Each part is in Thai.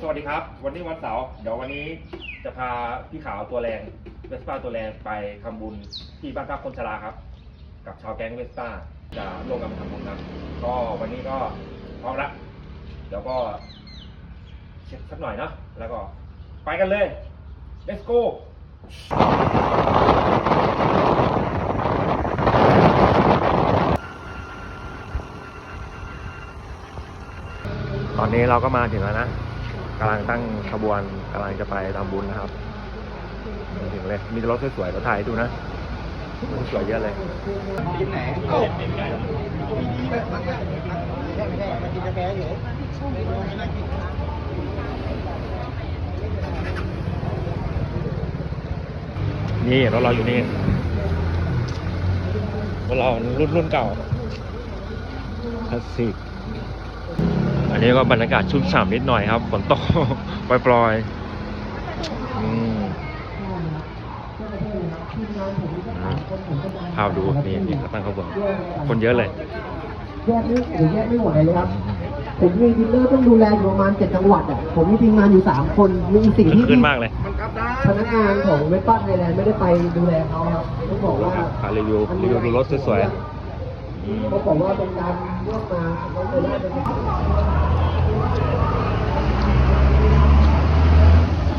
สวัสดีครับ วันนี้วันเสาร์เดี๋ยววันนี้จะพาพี่ขาวตัวแรงเวสป้าตัวแรงไปทำบุญที่บ้านพักคนชราครับ กับชาวแก๊งเวสป้าจะร่วมกันทำบุญครับก็วันนี้ก็พร้อมละเดี๋ยวก็เช็คสักหน่อยเนาะแล้วก็ไปกันเลย let's go ตอนนี้เราก็มาถึงแล้วนะ กำลังตั้งขบวนกำลังจะไปทำบุญนะครับถึงเลยมีรถสวยๆรถ่ายดูนะรถสวยเยอะเลยกินไหนโอ้ไม่ใช่ไม่ใช่มากินกาแฟอยู่ไม่น่ากินนี่รถเราอยู่นี่รถเรารุ่นรุ่นเก่าคลาสสิก อันนี้ก็บรรยากาศชุ่มฉ่ำนิดหน่อยครับฝนตกปล่อยๆอืมภาพดูนี่นี่เขาตั้งขบวนคนเยอะเลยแยกไม่หรือแยกไม่หมดเลยครับ ผมมีดีลเลอร์ต้องดูแลอยู่ประมาณเจ็ดจังหวัดอะ ผมมีทีมงานอยู่สามคน มีสิ่งที่ขึ้นมากเลยพนักงานของเวสป้าไทยแลนด์ไม่ได้ไปดูแลเขาครับต้องบอกว่าพารีวิวรีวิวดูรถสวยๆอืมเขาบอกว่าเป็นการเลือกมาเขาเลยได้เป็น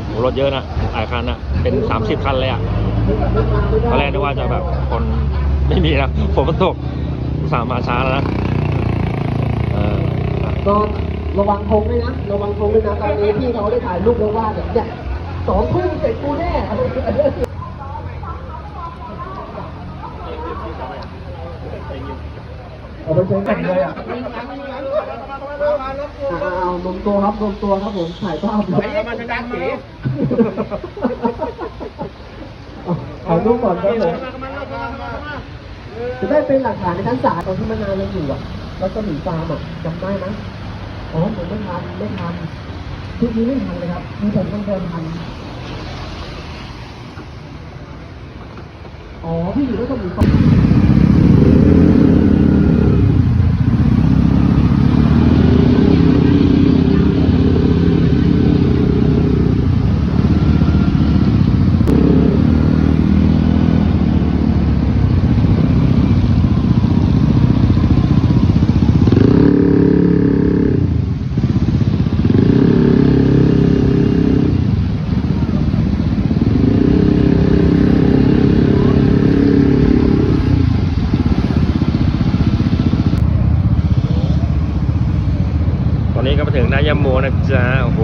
โอ้ รถเยอะนะหลายคันนะเป็นสามสิบคันเลยอะตอนแรกนึกว่าจะแบบคนไม่มีนะฝนมันตกสามมาช้าแล้วนะเออก็ระวังธงด้วยนะระวังธงด้วยนะตอนนี้พี่เขาได้ถ่ายรูปแล้วว่าแบบเนี่ยสองทุ่มเสร็จกูแน่เอาไปใช้กันเลยอะ เอารวมตัวครับรวมตัวครับผมถ่ายภาพเลยถ่ายรูปก่อนครับผมจะได้เป็นหลักฐานในชั้นศาลตอนที่มานานยังอยู่อะ แล้วก็หนีฟาร์มอะจำได้ไหมอ๋อผมไม่ทันไม่ทันชุดนี้ไม่ทันเลยครับมีผมต้องเดินทันอ๋อพี่อยู่ด้วยกันหนีฟาร์ตอนนี้ก็มาถึงนายามโมนะจ๊ะโอ้โห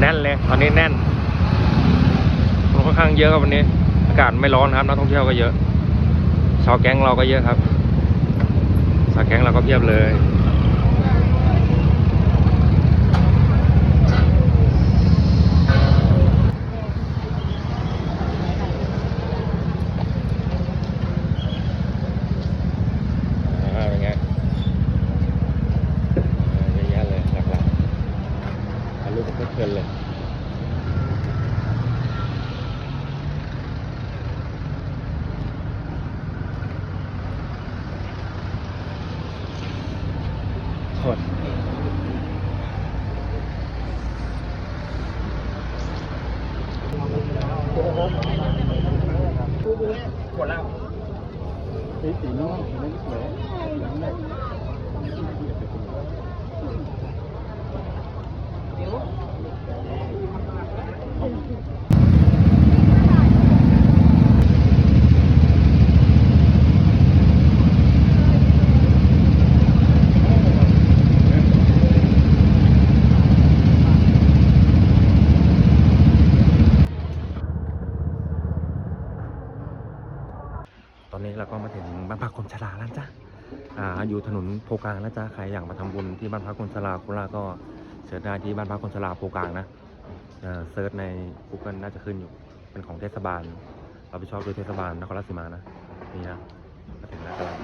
แน่นเลย ตอนนี้แน่นคนค่อนข้างเยอะครับวันนี้ อากาศไม่ร้อนครับนักท่องเที่ยวก็เยอะ ชาวแก๊งเราก็เยอะครับ ชาวแก๊งเราก็เพียบเลย อ่าเป็นไงอ่าเยอะแยะเลยหลากหลายถ่ายรูปกับเพลินๆเลย โทษ หมดแล้วสีน้องสีน้องสวย ตอนนี้เราก็มาถึงบ้านพักคนชราแล้วจ้ะ อ่าอยู่ถนนโพกลางนะจ๊ะใครอยากมาทำบุญที่บ้านพักคนชราโคราชก็เสิร์ชได้ที่บ้านพักคนชราโพกลางนะเอ่อเสิร์ชใน Google น่าจะขึ้นอยู่เป็นของเทศบาลเราไปชอบโดยเทศบาลนครราชสีมานะนี่นะมาถึงแล้วกำลัง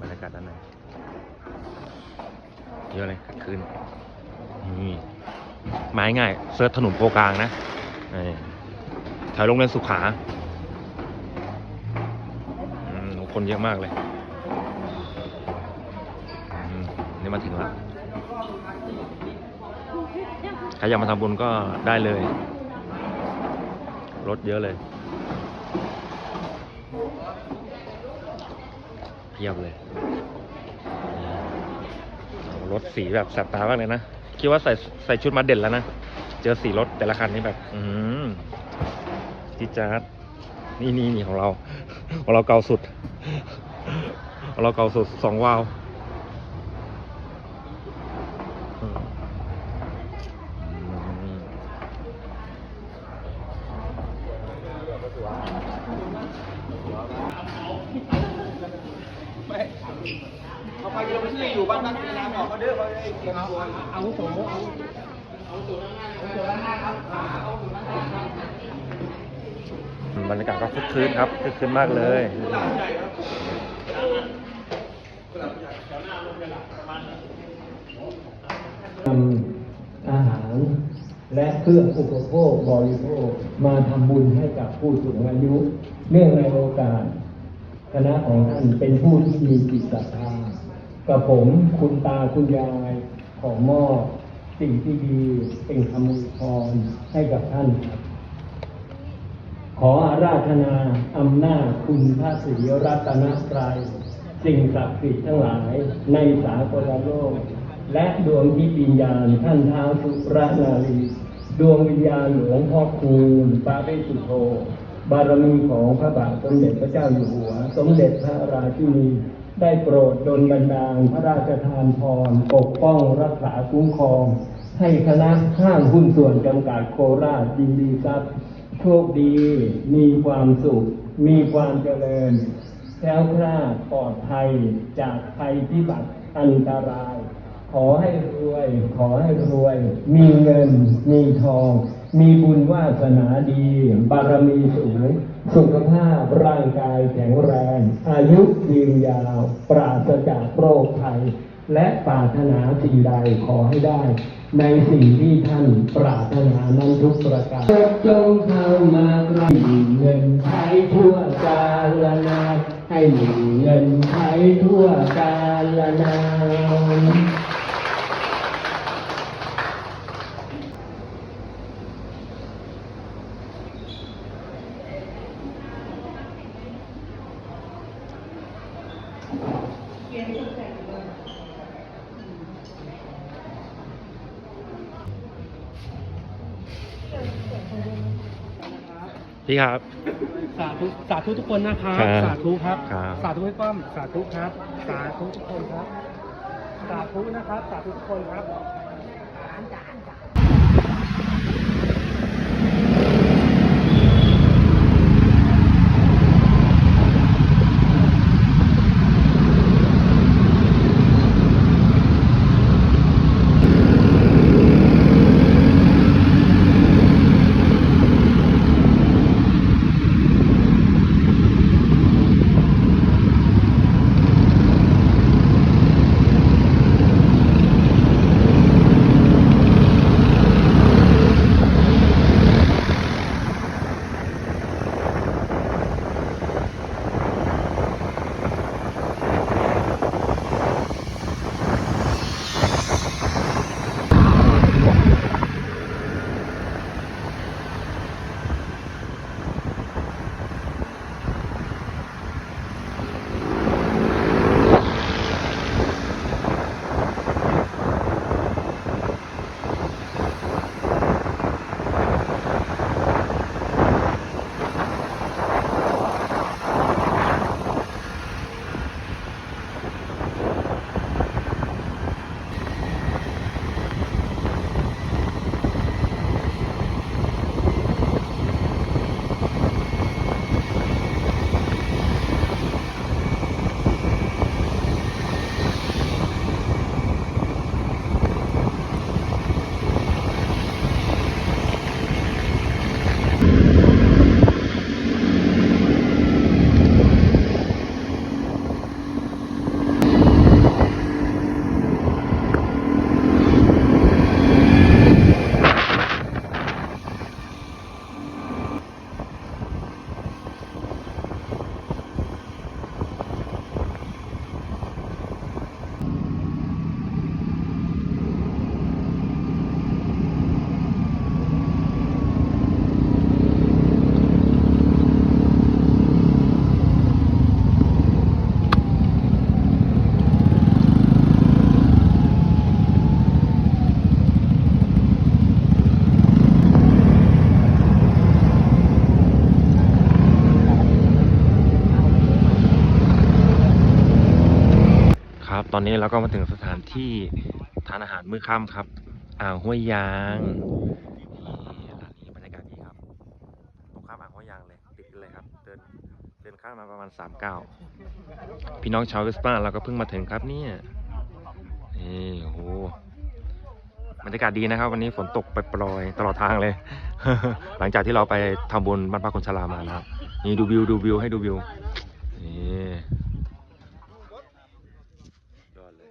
บรรยากาศด้านในเยอะเลยคึกคืนนี่ไม้ง่ายเสิร์ชถนนโพกลางนะนี่แถวโรงเรียนสุขาอืมคนเยอะมากเลย อืมนี่มาถึงแล้วใครอยากมาทำบุญก็ได้เลย รถเยอะเลยเพียบเลย รถสีแบบแสบตามากเลยนะ คิดว่าใส่ใส่ชุดมาเด่นแล้วนะ เจอสีรถแต่ละคันนี่แบบ อืมจีดจาร์ดนี่นี่นี่ของเรา ของเราเก่าสุด ของเราเก่าสุดสองวาวอืมอืม เอาไปเราไปซื้ออยู่บ้านนักเวลาบอกเขาเด้อเขาได้เก็บตัว เอาโสเอา บรรยากาศก็ คืนครับคึกคืนมากเลยนำอาหารและเครื่องอุปโภคบริโภคมาทำบุญให้กับผู้สูงอายุ เนื่องในโอกาส คณะของท่านเป็นผู้ที่มีจิตศรัทธากับผมคุณตาคุณยายขอมอบสิ่งที่ดีเป็นคำอวยพรให้กับท่านครับ ขออาราธนาอำนาจคุณพระศรีรัตนตรัยสิ่งศักดิ์สิทธิ์ทั้งหลายในสากลโลก และดวงที่วิญญาณท่านท้าวสุรนารีดวงวิญญาณหลวงพ่อคูณปาริสุโธบารมีของพระบาทสมเด็จพระเจ้าอยู่หัว สมเด็จพระราชินี ได้โปรดดลบันดาลพระราชทานพรปกป้องรักษาคุ้มครอง ให้คณะห้างหุ้นส่วนจำกัดโคราชยินดีทรัพ โชคดี มีความสุข มีความเจริญแคล้วคลาดปลอดภัยจากภัยพิบัติอันตราย ขอให้รวย ขอให้รวย มีเงิน มีทอง มีบุญวาสนาดี บารมีสูง สุขภาพร่างกายแข็งแรง อายุยืนยาว ปราศจากโรคภัย และปรารถนาสิ่งใดขอให้ได้ ในสิ่งที่ท่านปรารถนานั้นทุกประการจงเข้ามาใกล้เงินไทยทั่วกาลนานให้เงินไทยทั่วกาลนาน พี่ครับ สาธุสาธุทุกคนนะครับครับสาธุครับ ครับ สาธุให้ป้อมสาธุครับ สาธุทุกคนครับ สาธุนะครับ สาธุทุกคนครับ อนนี้เราก็มาถึงสถานที่ทานอาหารมื้อค่ำครับ อ่างห้วยยางนี่ร้านีบรรยากาศดีครับตรงข้ามอ่างห้วยยางเลยติดเลยครับ เดินเดินข้ามมาประมาณสามเก้าพี่น้องชาวเวสป้าเราก็เพิ่งมาถึงครับเนี่ยนี่โอ้โหบรรยากาศดีนะครับ วันนี้ฝนตกไปปลอยตลอดทางเลย หลังจากที่เราไปทำบุญบ้านพักคนชรามานะครับนี่ดูวิวดูวิวให้ดูวิวนี่ยอดเลย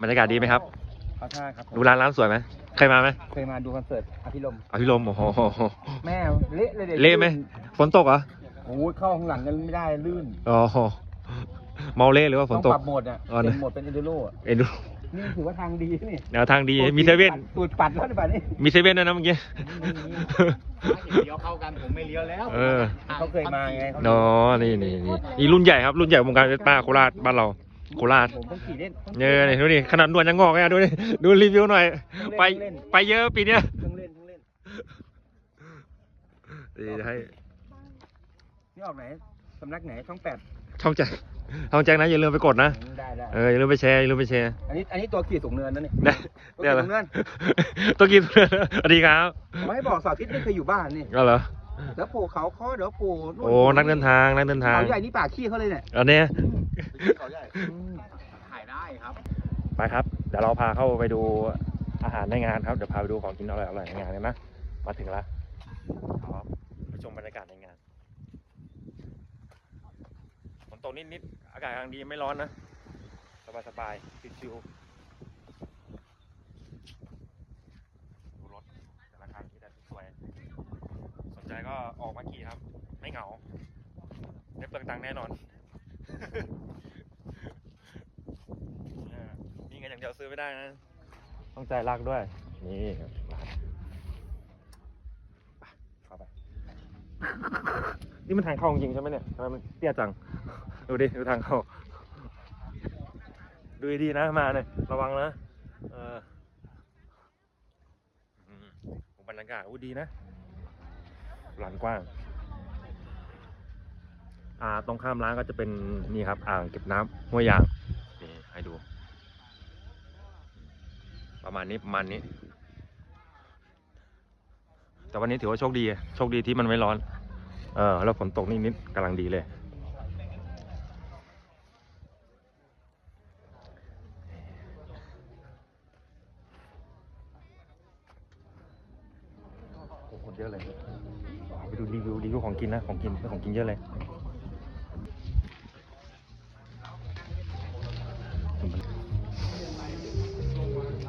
บรรยากาศดีไหมครับเขาท่าครับดูร้านร้านสวยไหมเคยมาไหมเคยมาดูคอนเสิร์ตอภิรมย์อภิรมย์โอ้โหแม่เละเลยเด็กเละไหมฝนตกเหรอโอ้ยเข้าข้างหลังกันไม่ได้ลื่นอ๋อเมาเละหรือว่าฝต้นองตกปรับโหมดอะอ๋อนะเป็นโหมดเป็นเอนดูโร่อะเอ็นดูนี่ถือว่าทางดีนี่แนวทางดีมีเซเว่นตูดปัดแล้วในบ้านนี้ มีเซเว่นด้วยนะเมื่อกี้ เลี้ยวเข้ากันผมไม่เลี้ยวแล้วเออ เขาเคยมาไงเขา เนาะนี่นี่นี่นี่รุ่นใหญ่ครับ รุ่นใหญ่วงการเวสป้าโคราชบ้านเรา โคราช ผมต้องขี่เล่นเนอนี่ดูนี่ขนาดหนวดยังงอกเลยอะดูนี่ดูรีวิวหน่อย ไปไปเยอะปีเนี้ยเพิ่งเล่นเพิ่งเล่นดีให้นี่ออกไหนสำนักไหนช่องแปดช่องแจ็คช่องแจ็คนะอย่าลืมไปกดนะได้ได้เอออย่าลืมไปแชร์อย่าลืมไปแชร์อันนี้อันนี้ตัวขี่สูงเนินนะนี่นะตัวเนี่ยขี่เหรอสูงเนินตัวกินสวัสดีครับ ผมให้บอกสาธิตไม่เคยอยู่บ้านนี่ก็เหรอ แล้วปู่เขาข้อเดี๋ยวปู่โอ้นักเดินทางนักเดินทางเขาใหญ่นี่ป่าขี้เขาเลยเนี่ยอันเนี้ยเขาใหญ่ถ่ายได้ครับ ไปครับ เดี๋ยวเราพาเข้าไปดูอาหารในงานครับเดี๋ยวพาไปดูของกินอร่อยๆในงานกันนะมาถึงแล้วครับไปชมบรรยากาศในงานฝนตกนิดๆอากาศกำลังดีไม่ร้อนนะ สบายๆชิวๆ ดูรถแต่ละคันที่แต่สวย สนใจก็ออกมาขี่ครับ ไม่เหงาได้เปลืองตังค์แน่นอนเออมีเงินอย่างเดียวซื้อไม่ได้นะ ต้องใจรักด้วย นี่ครับร้านไปเข้าไป นี่มันทางเข้าจริงๆใช่ไหมเนี่ยทำไมมันเตี้ยจัง ดูดิ ดูทางเข้า ดูดีๆนะมาเนี่ยระวังนะ เอออืมบรรยากาศอู้ดีนะ ลานกว้างอ่าตรงข้ามร้านก็จะเป็นนี่ครับ อ่างเก็บน้ำห้วยยางนี่ให้ดู ประมาณนี้ประมาณนี้ แต่วันนี้ถือว่าโชคดี โชคดีที่มันไม่ร้อน เออแล้วฝนตกนิดๆกำลังดีเลย โอ้โหคนเยอะเลยไปดูรีวิ วรีวิวของกินนะของกินของกินเยอะเลย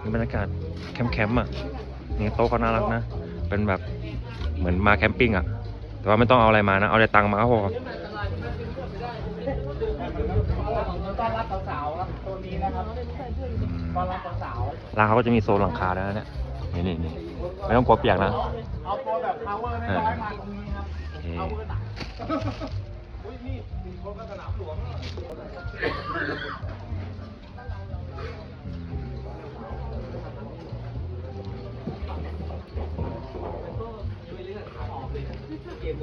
นี่บรรยากาศแคมป์ๆอะนี่โต๊ะเขาน่ารักนะ เป็นแบบเหมือนมาแคมปิ้งอะ แต่ว่าไม่ต้องเอาอะไรมานะ เอาแต่ตังค์มาก็พอต้อนรับสาวๆครับตัวนี้นะครับต้อนรับสาวร้านเขาก็จะมีโซนหลังคาแล้วนะเนี่ยนี่นี่นี่ไม่ต้องกลัวเปียกนะๆเอาตัวแบบ power ไม่ร้อยมา ตรงนี้ครับโอหนักอุ้ยนี่มีคนก็สนามหลวง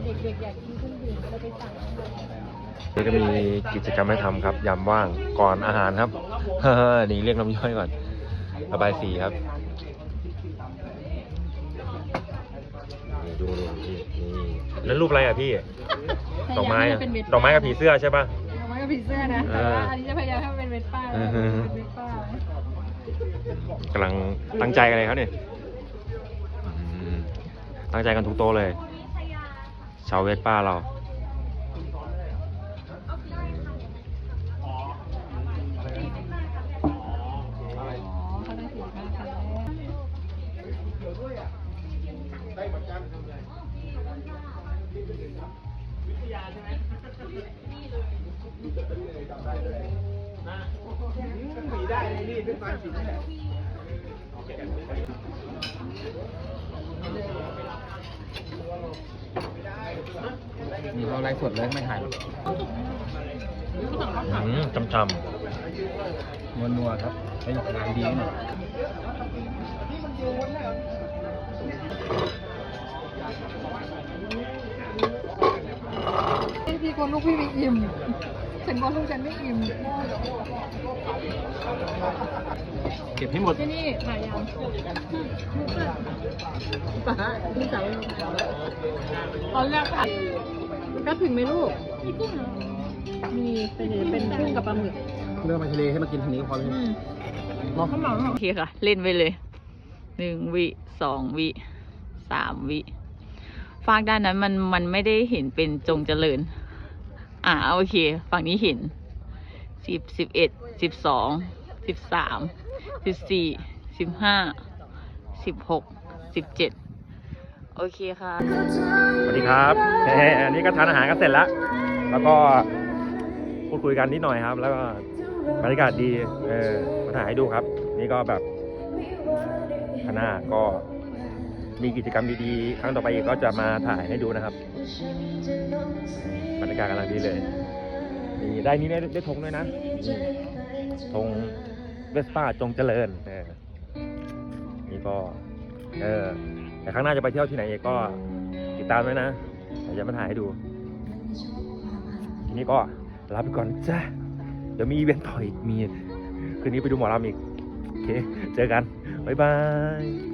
เด็กๆอยากกินเครื่องดื่มก็ไปสั่งข้างบนนี่ก็มีกิจกรรมให้ทำครับ ยามว่างก่อนอาหารครับนี่เรียกน้ำย่อยก่อนระบายสีครับ แล้วรูปอะไรอะพี่ ดอกไม้อะดอกไม้กับผีเสื้อใช่ป่ะ ดอกไม้กับผีเสื้อนะเอแต่อว่าอันนี้จะพยายามให้มันเป็นเวสป้าอือฮึเป็นเวสป้ากำลังตั้งใจกันเลยครับเนี่ยอืมตั้งใจกันทุกโต๊ะเลย ชาวเวสป้าเรา ได้เลยนี่เป็นการสีนี่แหละนี่เราไลฟ์สดเลยไม่ถ่ายอืมจำจำนัวนัวๆครับใช้งานดีหน่อยพี่คนลูกพี่ไม่อิ่ม ฉันคนลูกฉันไม่อิ่มเก็บให้หมด ที่นี่ถ่ายยังป้าพี่สาวตอนแรกผัดก็ถึงไหมลูก มีกุ้งเหรอ มีเป็นเป็นกุ้งกับปลาหมึกเรื่องมาทะเลให้มากินทีนี้ก็พอแล้วอืมรอข้าวเหมาโอเคค่ะ เล่นไปเลย หนึ่งวิสองวิสามวิ ฟากด้านนั้นมันมันไม่ได้เห็นเป็นจงเจริญ อ่าโอเค ฝั่งนี้เห็นสิบสิบเอ็ดสิบสองสิบสามสิบสี่สิบห้าสิบหกสิบเจ็ดโอเคค่ะ สวัสดีครับเอ่ออันนี้ก็ทานอาหารกันเสร็จแล้ว แล้วก็พูดคุยกันนิดหน่อยครับ แล้วก็บรรยากาศดี เออมาถ่ายให้ดูครับ นี่ก็แบบคณะก็ มีกิจกรรมดีๆ ครั้งต่อไปอีกก็จะมาถ่ายให้ดูนะครับบรรยากาศกำลังดีเลยนี่ได้นี่ได้ได้ธงด้วยนะนี่ธงเวสป้าจงเจริญเออนี่ก็เออแต่ครั้งหน้าจะไปเที่ยวที่ไหนอีกก็ติดตามไว้นะเดี๋ยวจะมาถ่ายให้ดู ทีนี้ก็ลาไปก่อนจ้าเดี๋ยวมีอีเวนต์ต่ออีกมี คืนนี้ไปดูหมอลำอีก โอเค เจอกัน บ๊ายบาย